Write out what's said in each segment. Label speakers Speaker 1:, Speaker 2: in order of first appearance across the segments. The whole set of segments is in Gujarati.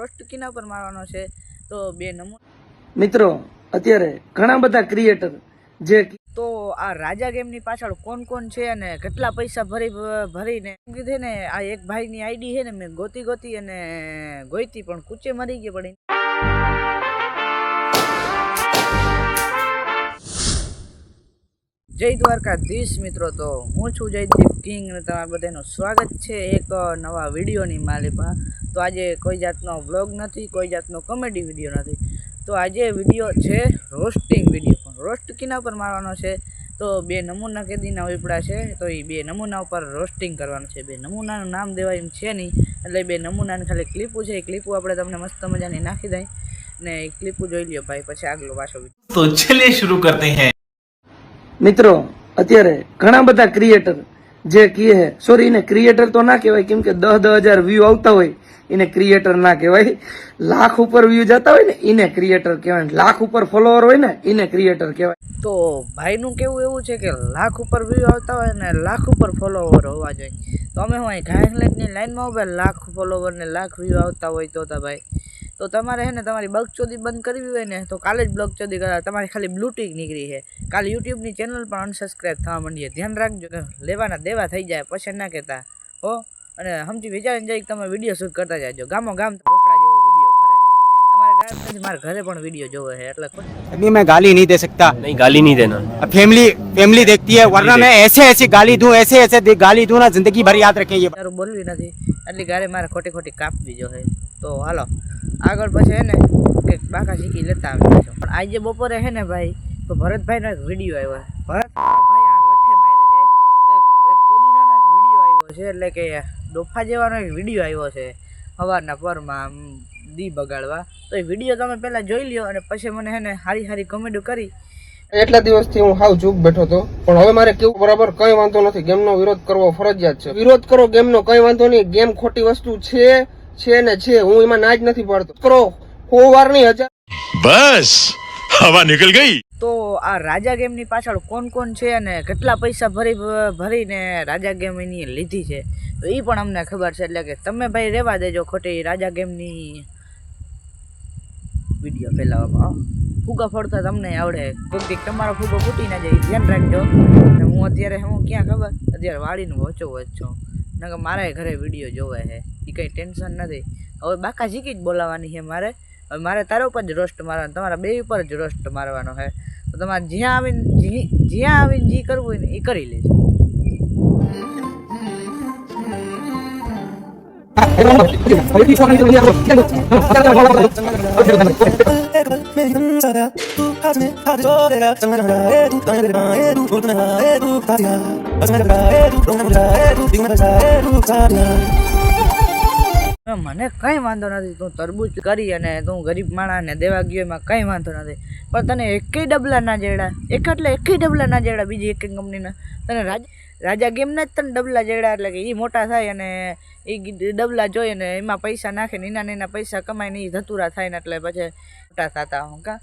Speaker 1: રોસ્ટ કિના પર મારવાનો છે તો બે નમૂના.
Speaker 2: મિત્રો અત્યારે ઘણા બધા ક્રિએટર જે
Speaker 1: તો આ રાજા ગેમની પાછળ કોણ કોણ છે અને કેટલા પૈસા ભરી ભરીને કીધે ને આ એક ભાઈની આઈડી છે ને મેં ગોતી ગોતી અને ગોઈતી પણ કૂચે મરી ગઈ પડી જય દ્વારકાધીશ મિત્રો તો હું છું જયદીપ કિંગ અને તમારા બધાનું સ્વાગત છે એક નવા વિડીયોની માલિકમાં તો આજે કોઈ જાતનો વ્લોગ નથી કોઈ જાતનો કોમેડી વીડિયો નથી. તો આજે વીડિયો છે રોસ્ટિંગ વીડિયો પણ રોસ્ટ કિના પર મારવાનો છે? તો બે નમૂના કેદીના વીપડા છે તો એ બે નમૂના ઉપર રોસ્ટિંગ કરવાનું છે. બે નમૂનાનું નામ દેવા એમ છે નહીં એટલે બે નમૂનાની ખાલી ક્લિપો છે. એ ક્લિપો આપણે તમને મસ્ત મજાની નાખી દઈએ ને ક્લિપ જોઈ લ્યો ભાઈ પછી આગલો પાછો
Speaker 3: તો છેલ્લે શરૂ કરતે હૈ.
Speaker 2: મિત્રો અત્યારે ઘણા બધા ક્રિએટર જે કહે હે સોરી એને ક્રિએટર તો ના કહેવાય, કેમ કે દસ દસ હજાર વ્યૂ આવતા હોય, એને ક્રિએટર ના કહેવાય. લાખ ઉપર વ્યૂ જતા હોય ને, એને ક્રિએટર કહેવાય. લાખ ઉપર ફોલોઅર હોય ને, એને ક્રિએટર કહેવાય.
Speaker 1: તો ભાઈનું કેવું એવું છે કે લાખ ઉપર વ્યૂ આવતા હોય ને લાખ ઉપર ફોલોઅર હોવા જોઈએ? તો અમે હું અહીં ઘાયકલેટની લાઈનમાં ઊભા લાખ ફોલોવર ને લાખ વ્યૂ આવતા હોય તા ભાઈ તો તમારે છે ને તમારી બગચોદી બંધ કરવી હોય ને, તો કાલે જ બ્લોગચોદી કરાવે. તમારી ખાલી બ્લૂટીક નીકળી છે. કાલે યુટ્યુબની ચેનલ પણ અનસબસ્ક્રાઈબ થવા માંડી છે. ધ્યાન રાખજો લેવાના દેવા થઈ જાય, પછી ના કહેતા. હો? અને સમજી વિચારીને જઈ તમે વીડિયો શૂટ કરતા જાજો. ગામો ગામ રોકડા જેવો વીડિયો ફરે છે અમારે ગામ નથી મારા ઘરે પણ વિડીયો જોવે છે એટલે કોઈ
Speaker 4: अभी मैं गाली नहीं दे सकता
Speaker 5: नहीं गाली नहीं देना
Speaker 4: अब फैमिली फैमिली देखती है वरना मैं ऐसे ऐसे गाली दूं ऐसे ऐसे दे- गाली दूं ना जिंदगी भर याद रखें ये
Speaker 1: તારું બોલવી નથી એટલી ગારે મારે ખોટી ખોટી કાપવી જો છે તો હાલો આગળ પછી હે ને કંઈક બાકા શીખી લેતા આવી જશો પણ આજે બપોરે હે ને ભાઈ તો ભરતભાઈનો એક વિડીયો આવ્યો ભરત ભાઈ આ લઠ્ઠે મારે જાય તો એક એક ચોદીનાનો એક વિડીયો આવ્યો છે એટલે કે ડોફા જેવાનો એક વિડીયો આવ્યો છે સવારના પરમાં આમ દી બગાડવા. તો એ વીડિયો તમે પહેલાં જોઈ લ્યો અને પછી મને હેને હારી હારી કોમેડી કરી.
Speaker 6: એટલા દિવસથી હું હાવ ચૂપ બેઠો હતો. પણ હવે મારે કેવું બરાબર કઈ વાંધો નથી. ગેમનો વિરોધ કરવો ફરજિયાત છે. વિરોધ કરો ગેમનો કઈ વાંધો નહીં. ગેમ ખોટી વસ્તુ છે છે ને છે. હું એમાં ના જ નથી પડતો. કરો. કોવાર નહીં હજાર.
Speaker 7: બસ. હવા નીકળ ગઈ.
Speaker 1: તો આ રાજા ગેમની પાછળ કોણ કોણ છે અને કેટલા પૈસા ભરી ભરીને રાજા ગેમ એની લીધી છે? તો એ પણ અમને ખબર છે. એટલે કે તમે ભાઈ રહેવા દેજો ખોટી રાજા ગેમની વીડિયો ફેલાવવામાં. ફૂગા ફોડતા તમને આવડે. કોઈક તમારો ફૂગો ફૂટી ના જાય, ધ્યાન રાખજો. અને હું અત્યારે હું ક્યાં ખબર? અત્યારે વાળીને વચ્ચો વચ. છું નકર મારા ઘરે વીડિયો જોવે છે એ કંઈ ટેન્શન નથી. હવે બાકા શીખી જ બોલાવવાની છે મારે. હવે મારે તારા ઉપર જ રોસ્ટ મારવાનો, તમારા બે ઉપર જ રોસ્ટ મારવાનો છે તો તમારે જ્યાં આવીને જ્યાં આવીને જે કરવું હોય ને એ કરી લેજો. મને કંઈ વાંધો નથી, તું તરબૂચ કરી અને તું ગરીબ માણસને દેવા ગયો એમાં કંઈ વાંધો નથી. પણ તને એકેય ડબલા ના જેડા, એક એટલે એકેય ડબલા ના જેડા, બીજી એક કંપનીના. તને રાજ રાજા ગેમના જ ત્રણ ડબલા જેડા એટલે કે એ મોટા થાય અને એ ડબલા જોઈ અને એમાં પૈસા નાખે ને એના ને એના પૈસા કમાઈને એ ધતુરા થાય ને એટલે પછી મોટા થતા હું કા.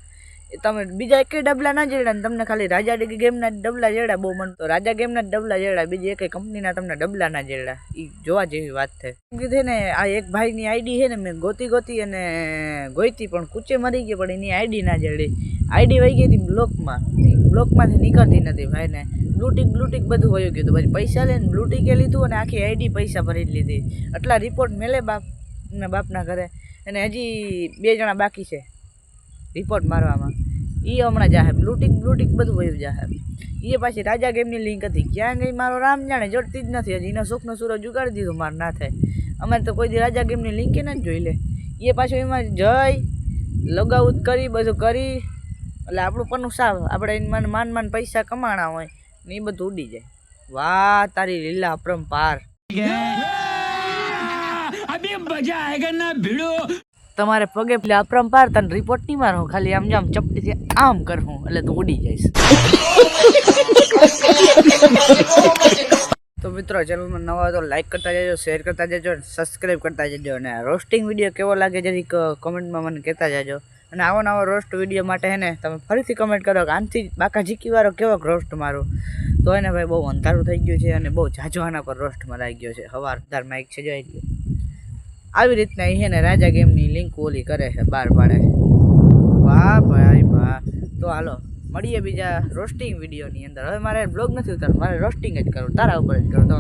Speaker 1: તમે બીજા એકેય ડબલા ના જેડા ને તમને ખાલી રાજા ગેમના ડબલા જેડા બહુ મન તો રાજા ગેમના ડબલા જેડા, બીજી એકેય કંપનીના તમને ડબલા ના જેડા. એ જોવા જેવી વાત છે. કીધે ને આ એક ભાઈની આઈડી છે ને મેં ગોતી ગોતી અને ગોઈતી પણ કૂચે મરી ગઈ, પણ એની આઈડી ના જેડી. આઈડી વહી ગઈ હતી બ્લોકમાં. બ્લોકમાંથી નીકળતી નથી ભાઈને બ્લૂટિક બ્લૂટિક બધું વયું ગયું હતું. પછી પૈસા લઈને બ્લુટિકે લીધું અને આખી આઈડી પૈસા ભરી લીધી. આટલા રિપોર્ટ મેલે બાપ ને બાપના ઘરે. અને હજી બે જણા બાકી છે રિપોર્ટ મારવામાં. એ હમણાં જાહે. બ્લુટિક બ્લૂટિક બધું વયું જાહે. એ પાછી રાજા ગેમની લિંક હતી. ક્યાં ગઈ મારો રામ જાણે જડતી જ નથી. હજી એનો સુખનો સૂરજ ઉગાડી દીધો મારે ના થાય. અમારે તો કોઈ દી રાજા ગેમની લિંકે ના જોઈ લે. એ પાછું એમાં જઈ લગાઉટ કરી, બધું કરી એટલે આપણું પન્નું સાવ આપણે એમાં માન માન પૈસા કમાણા હોય ને એ બધું ઉડી જાય. વાહ તારી લીલા અપરંપાર. તમારે પગે પેલે અપરંપાર તને રિપોર્ટ નહીં મારો ખાલી આમ જામ ચપટીથી આમ કરવું એટલે તું ઉડી જઈશ. તો મિત્રો ચેનલમાં નવા તો લાઈક કરતા જજો શેર કરતા જજો સબસ્ક્રાઈબ કરતા જજો અને રોસ્ટિંગ વીડિયો કેવો લાગે જરી કોમેન્ટમાં મને કહેતા જજો. અને આવો નવો રોસ્ટ વીડિયો માટે હે ને તમે ફરીથી કમેન્ટ કરો કે આનથી બાકા જીકી વાળો કેવો રોસ્ટ મારો? તો એને ભાઈ બહુ અંધારું થઈ ગયું છે અને બહુ જાજો પર રોસ્ટ મરાઈ ગયો છે. હવારદાર માઇક છે જોઈ ગયો. આવી રીતના એ ને રાજા ગેમની લિંક ઓલી કરે છે બહાર પાડે. વાહ ભાઈ વાહ. તો હાલો, મળીએ બીજા રોસ્ટિંગ વિડીયોની અંદર. હવે મારે બ્લોગ નથી ઉતારવું, મારે રોસ્ટિંગ જ કરવું તારા ઉપર જ કરું. તો